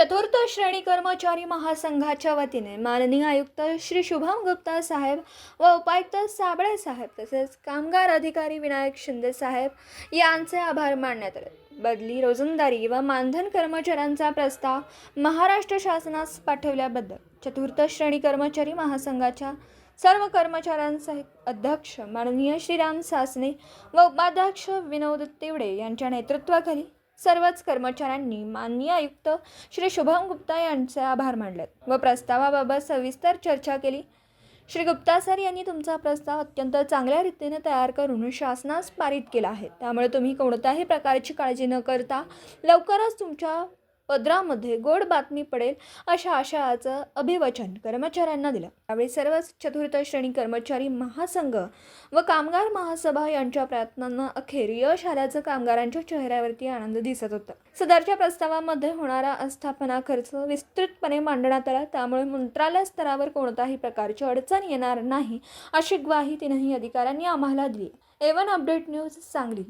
श्रेणी कर्मचारी महासंघाच्या वतीने माननीय आयुक्त श्री शुभम गुप्ता साहेब व उपायुक्त साबळे साहेब तसेच कामगार अधिकारी विनायक शिंदे साहेब यांचे आभार मानण्यात आले. बदली रोजंदारी व मानधन कर्मचाऱ्यांचा प्रस्ताव महाराष्ट्र शासनास पाठवल्याबद्दल चतुर्थ श्रेणी कर्मचारी महासंघाच्या सर्व कर्मचाऱ्यांसहित अध्यक्ष माननीय श्रीराम सासने व उपाध्यक्ष विनोद तिवडे यांच्या नेतृत्वाखाली सर्वच कर्मचाऱ्यांनी माननीय आयुक्त श्री शुभम गुप्ता यांचे आभार मानले. व प्रस्तावाबाबत सविस्तर चर्चा केली. श्री गुप्ता सर यांनी तुमचा प्रस्ताव अत्यंत चांगल्या रीतीने तयार करून शासनास पारित केला आहे. त्यामुळे तुम्ही कोणत्याही प्रकारची काळजी न करता लवकरच तुमच्या पदरामध्ये गोड बातमी पडेल अशा आशयाचं अभिवचन कर्मचाऱ्यांना दिलं. यावेळी सर्वच चतुर्थ श्रेणी कर्मचारी महासंघ व कामगार महासभा यांच्या प्रयत्नांना अखेर यश आल्याचं कामगारांच्या चेहऱ्यावरती आनंद दिसत होता. सदरच्या प्रस्तावामध्ये होणारा आस्थापना खर्च विस्तृतपणे मांडण्यात आला त्यामुळे मंत्रालय स्तरावर कोणताही प्रकारची अडचण येणार नाही अशी ग्वाही तीनही अधिकाऱ्यांनी आम्हाला दिली. A one update news Sangli.